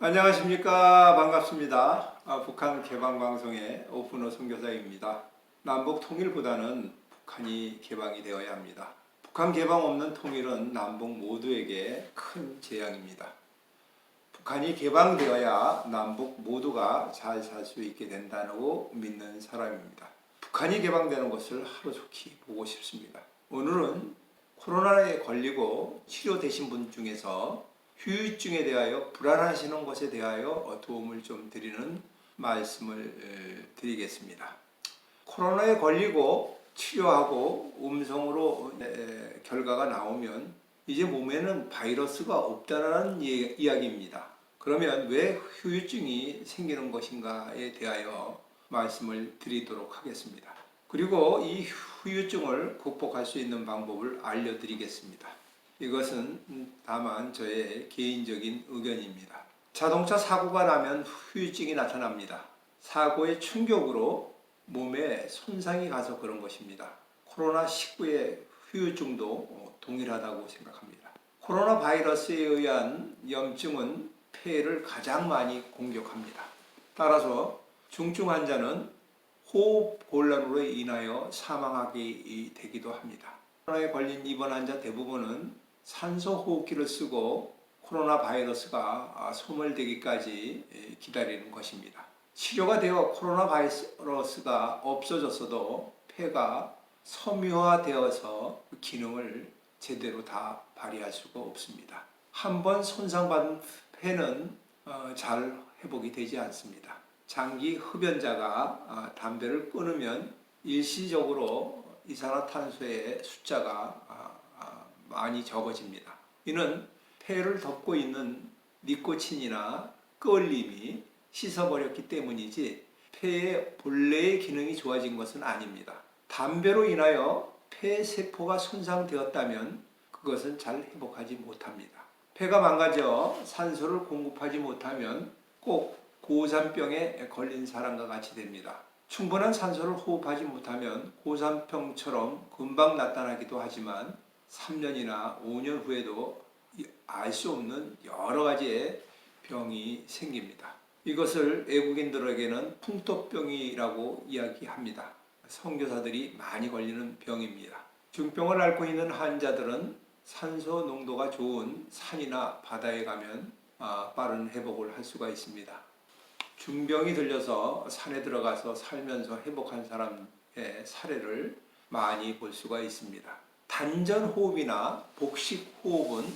안녕하십니까 반갑습니다. 아, 북한 개방 방송의 오픈어 선교사입니다. 남북 통일보다는 북한이 개방이 되어야 합니다. 북한 개방 없는 통일은 남북 모두에게 큰 재앙입니다. 북한이 개방되어야 남북 모두가 잘 살 수 있게 된다고 믿는 사람입니다. 북한이 개방되는 것을 하루속히 보고 싶습니다. 오늘은 코로나에 걸리고 치료되신 분 중에서 후유증에 대하여 불안하시는 것에 대하여 도움을 좀 드리는 말씀을 에, 드리겠습니다. 코로나에 걸리고 치료하고 음성으로 에, 결과가 나오면 이제 몸에는 바이러스가 없다라는 이- 이야기입니다. 그러면 왜 후유증이 생기는 것인가에 대하여 말씀을 드리도록 하겠습니다. 그리고 이 후유증을 극복할 수 있는 방법을 알려드리겠습니다. 이것은 다만 저의 개인적인 의견입니다. 자동차 사고가 나면 후유증이 나타납니다. 사고의 충격으로 몸에 손상이 가서 그런 것입니다. 코로나19의 후유증도 동일하다고 생각합니다. 코로나 바이러스에 의한 염증은 폐를 가장 많이 공격합니다. 따라서 중증 환자는 호흡 곤란으로 인하여 사망하게 되기도 합니다. 코로나에 걸린 입원 환자 대부분은 산소 호흡기를 쓰고 코로나 바이러스가 소멸되기까지 기다리는 것입니다. 치료가 되어 코로나 바이러스가 없어졌어도 폐가 섬유화되어서 기능을 제대로 다 발휘할 수가 없습니다. 한번 손상받은 폐는 어, 잘 회복이 되지 않습니다. 장기 흡연자가 아, 담배를 끊으면 일시적으로 이산화탄소의 숫자가 아, 아, 많이 적어집니다. 이는 폐를 덮고 있는 니코틴이나 끓림이 씻어버렸기 때문이지 폐의 본래의 기능이 좋아진 것은 아닙니다. 담배로 인하여 폐 세포가 손상되었다면 그것은 잘 회복하지 못합니다. 폐가 망가져 산소를 공급하지 못하면 꼭 고산병에 걸린 사람과 같이 됩니다. 충분한 산소를 호흡하지 못하면 고산병처럼 금방 나타나기도 하지만 3년이나 5년 후에도 알 수 없는 여러 가지의 병이 생깁니다. 이것을 외국인들에게는 풍토병이라고 이야기합니다. 선교사들이 많이 걸리는 병입니다. 중병을 앓고 있는 환자들은 산소 농도가 좋은 산이나 바다에 가면 아, 빠른 회복을 할 수가 있습니다. 중병이 들려서 산에 들어가서 살면서 회복한 사람의 사례를 많이 볼 수가 있습니다. 단전 호흡이나 복식 호흡은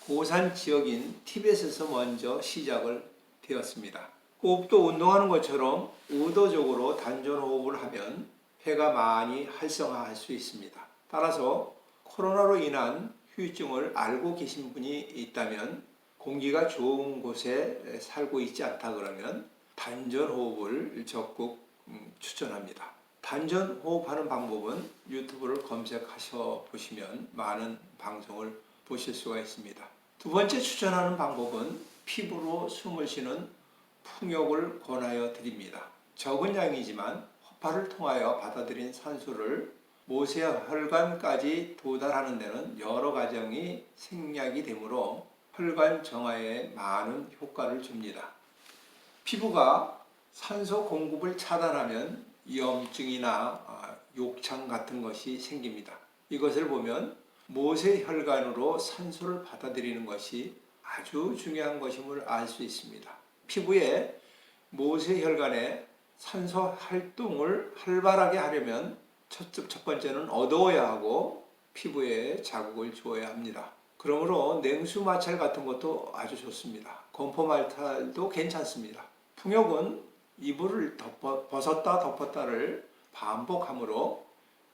고산 지역인 티벳에서 먼저 시작을 되었습니다. 호흡도 운동하는 것처럼 의도적으로 단전 호흡을 하면 폐가 많이 활성화할 수 있습니다. 따라서 코로나로 인한 후유증을 알고 계신 분이 있다면 공기가 좋은 곳에 살고 있지 않다 그러면 단전 호흡을 적극 음, 추천합니다. 단전 호흡하는 방법은 유튜브를 검색하셔 보시면 많은 방송을 보실 수가 있습니다. 두 번째 추천하는 방법은 피부로 숨을 쉬는 풍욕을 권하여 드립니다. 적은 양이지만 허파를 통하여 받아들인 산소를 모세 혈관까지 도달하는 데는 여러 과정이 생략이 되므로 혈관 정화에 많은 효과를 줍니다. 피부가 산소 공급을 차단하면 염증이나 아, 욕창 같은 것이 생깁니다. 이것을 보면 모세 혈관으로 산소를 받아들이는 것이 아주 중요한 것임을 알 수 있습니다. 피부에 모세 혈관에 산소 활동을 활발하게 하려면 첫, 첫 번째는 어두워야 하고 피부에 자극을 주어야 합니다. 그러므로 냉수 마찰 같은 것도 아주 좋습니다. 건포 말탈도 괜찮습니다. 풍욕은 이불을 덮어, 벗었다 덮었다를 반복함으로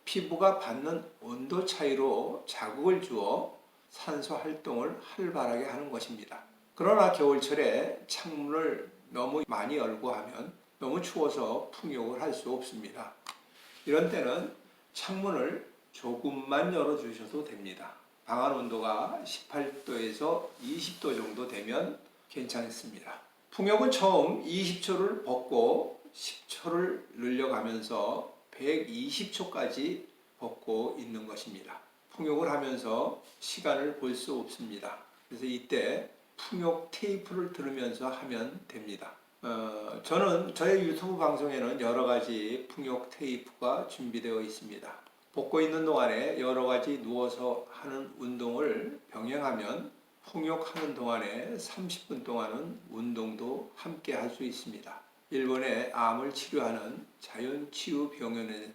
피부가 받는 온도 차이로 자극을 주어 산소 활동을 활발하게 하는 것입니다. 그러나 겨울철에 창문을 너무 많이 열고 하면 너무 추워서 풍욕을 할 수 없습니다. 이런 때는 창문을 조금만 열어주셔도 됩니다. 방안 온도가 18도에서 20도 정도 되면 괜찮습니다. 풍욕은 처음 20초를 벗고 10초를 늘려가면서 120초까지 벗고 있는 것입니다. 풍욕을 하면서 시간을 볼 수 없습니다. 그래서 이때 풍욕 테이프를 들으면서 하면 됩니다. 어, 저는 저의 유튜브 방송에는 여러 가지 풍욕 테이프가 준비되어 있습니다. 볶고 있는 동안에 여러 가지 누워서 하는 운동을 병행하면 풍욕하는 동안에 30분 동안은 운동도 함께 할 수 있습니다. 일본의 암을 치료하는 자연치유병원에서는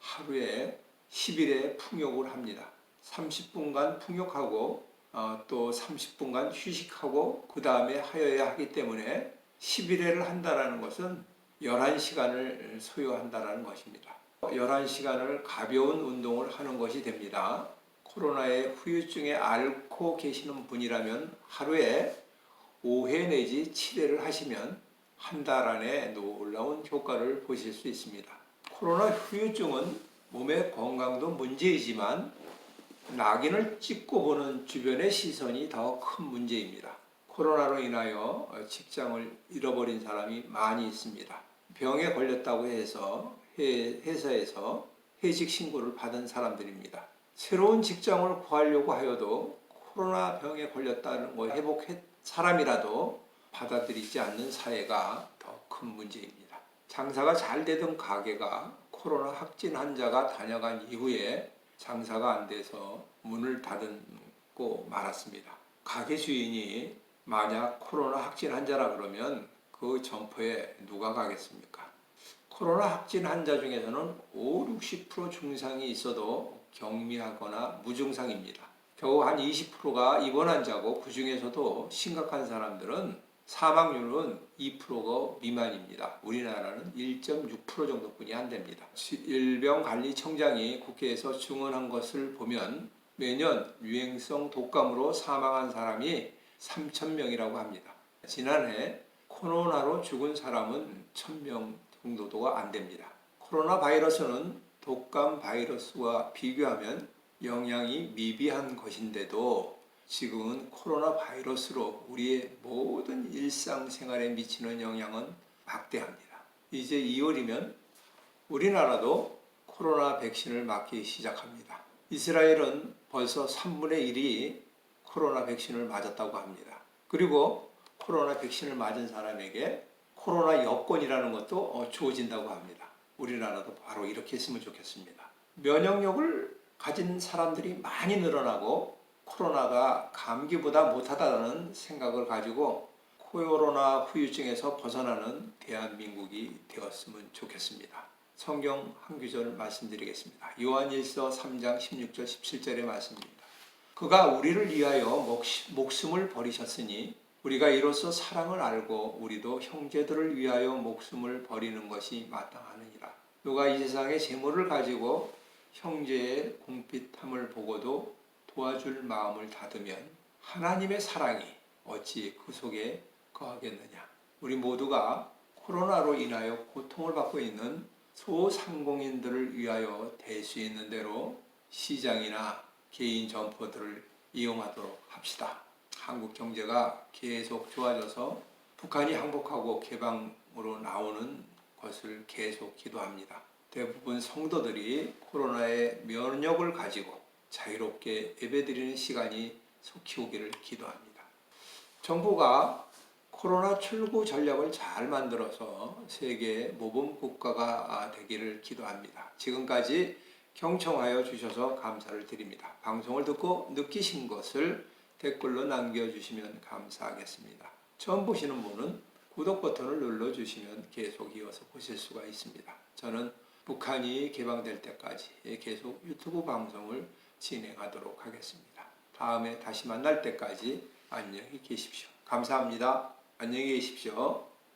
하루에 10일의 풍욕을 합니다. 30분간 풍욕하고 어, 또 30분간 휴식하고 그 다음에 하여야 하기 때문에 11회를 한다라는 것은 11시간을 소요한다라는 것입니다. 11시간을 가벼운 운동을 하는 것이 됩니다. 코로나의 후유증에 앓고 계시는 분이라면 하루에 5회 내지 7회를 하시면 한 달 안에 놀라운 효과를 보실 수 있습니다. 코로나 후유증은 몸의 건강도 문제이지만 낙인을 찍고 보는 주변의 시선이 더 큰 문제입니다. 코로나로 인하여 직장을 잃어버린 사람이 많이 있습니다. 병에 걸렸다고 해서 회- 회사에서 해직 신고를 받은 사람들입니다. 새로운 직장을 구하려고 하여도 코로나 병에 걸렸다는 걸 회복했 사람이라도 받아들이지 않는 사회가 더 큰 문제입니다. 장사가 잘 되던 가게가 코로나 확진 환자가 다녀간 이후에 장사가 안 돼서 문을 닫고 말았습니다. 가게 주인이 만약 코로나 확진 환자라 그러면 그 점포에 누가 가겠습니까? 코로나 확진 환자 중에서는 5, 60% 증상이 있어도 경미하거나 무증상입니다. 겨우 한 20%가 입원 환자고 그 중에서도 심각한 사람들은 사망률은 2%가 미만입니다. 우리나라는 1.6% 정도뿐이 안 됩니다. 질병관리청장이 국회에서 증언한 것을 보면 매년 유행성 독감으로 사망한 사람이 3,000명이라고 합니다. 지난해 코로나로 죽은 사람은 1,000명 정도도가 안 됩니다. 코로나 바이러스는 독감 바이러스와 비교하면 영향이 미비한 것인데도 지금은 코로나 바이러스로 우리의 모든 일상생활에 미치는 영향은 막대합니다. 이제 2월이면 우리나라도 코로나 백신을 맞기 시작합니다. 이스라엘은 벌써 3분의 1이 코로나 백신을 맞았다고 합니다. 그리고 코로나 백신을 맞은 사람에게 코로나 여권이라는 것도 어, 주어진다고 합니다. 우리나라도 바로 이렇게 했으면 좋겠습니다. 면역력을 가진 사람들이 많이 늘어나고 코로나가 감기보다 못하다는 생각을 가지고 코로나 후유증에서 벗어나는 대한민국이 되었으면 좋겠습니다. 성경 한 구절 말씀드리겠습니다. 요한일서 3장 16절 17절의 말씀입니다. 그가 우리를 위하여 목, 목숨을 버리셨으니 우리가 이로써 사랑을 알고 우리도 형제들을 위하여 목숨을 버리는 것이 마땅하느니라. 누가 이 세상의 재물을 가지고 형제의 궁핍함을 보고도 도와줄 마음을 닫으면 하나님의 사랑이 어찌 그 속에 거하겠느냐. 우리 모두가 코로나로 인하여 고통을 받고 있는 소상공인들을 위하여 될 수 있는 대로 시장이나 개인 점포들을 이용하도록 합시다. 한국 경제가 계속 좋아져서 북한이 항복하고 개방으로 나오는 것을 계속 기도합니다. 대부분 성도들이 코로나의 면역을 가지고 자유롭게 예배드리는 시간이 속히 오기를 기도합니다. 정부가 코로나 출구 전략을 잘 만들어서 세계 모범 국가가 되기를 기도합니다. 지금까지 경청하여 주셔서 감사를 드립니다. 방송을 듣고 느끼신 것을 댓글로 남겨주시면 감사하겠습니다. 처음 보시는 분은 구독 버튼을 눌러주시면 계속 이어서 보실 수가 있습니다. 저는 북한이 개방될 때까지 계속 유튜브 방송을 진행하도록 하겠습니다. 다음에 다시 만날 때까지 안녕히 계십시오. 감사합니다. 안녕히 계십시오.